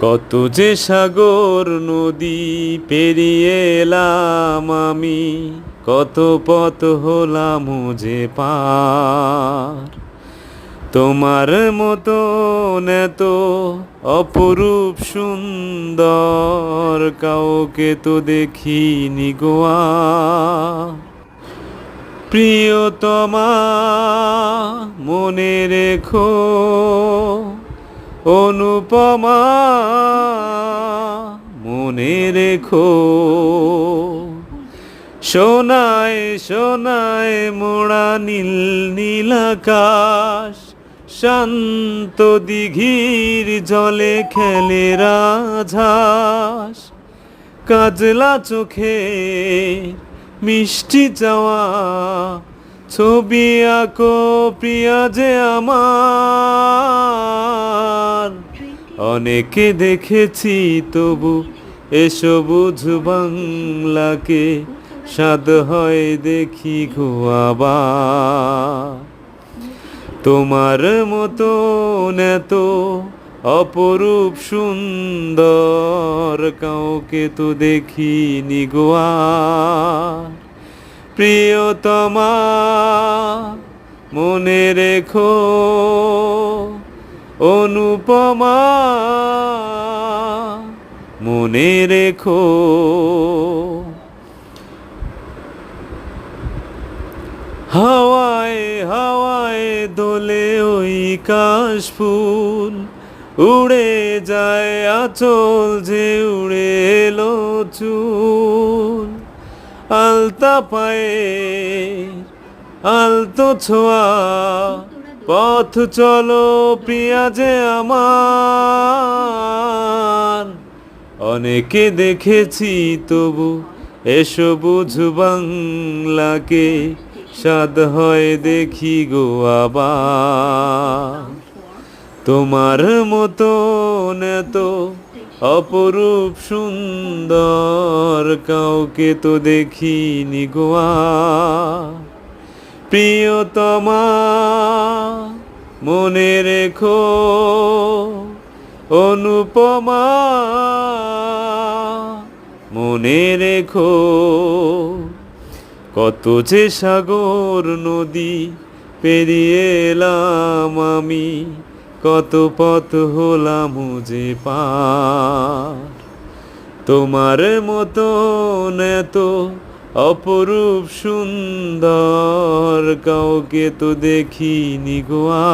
কত যে সাগর নদী পেরিয়ে এলাম আমি, কত পথ হলাম যে পার। তোমার মতন এত অপরূপ সুন্দর কাউকে তো দেখিনি গোয়া প্রিয়তমা, মনে রেখো অনুপমা মনে রেখো। সোনায় সোনায় মোড়া নীল নীল আকাশ, শান্ত দিঘির জলে খেলে রাঝাস কাজলা চোখে মিষ্টি চাওয়া ছবি আঁকো প্রিয়া যে আমার। অনেকে দেখেছি তবু এসো বুঝ বাংলাকে, স্বাদ হয় দেখি ঘুয়াবা তোমার মতন এত অপরূপ সুন্দর, কাউকে তো দেখিনি গোয়া প্রিয়তমা, মনে রেখো অনুপমা, মনে রেখো হাওয়ায় হাওয়ায় দোলে ওই কাশ ফুল উড়ে যায় আচল যে উড়ে এলো চুল। আলতা পায়ে আলতো ছোঁয়া। পথ চলো প্রিয়া যে আমার। অনেকে দেখেছি তবু এসো বুঝ বাংলাকে। স্বাদ হয় দেখি গো আবার। তোমার মতন এত অপরূপ সুন্দর কাউকে তো দেখিনি গোয়া প্রিয়তমা, মনে রেখো অনুপমা, মনে রেখো কত যে সাগর নদী পেরিয়ে এলাম আমি। কত পথ হলাম যে পার। তোমার মতন এত অপরূপ সুন্দর কাউকে তো দেখিনি গোয়া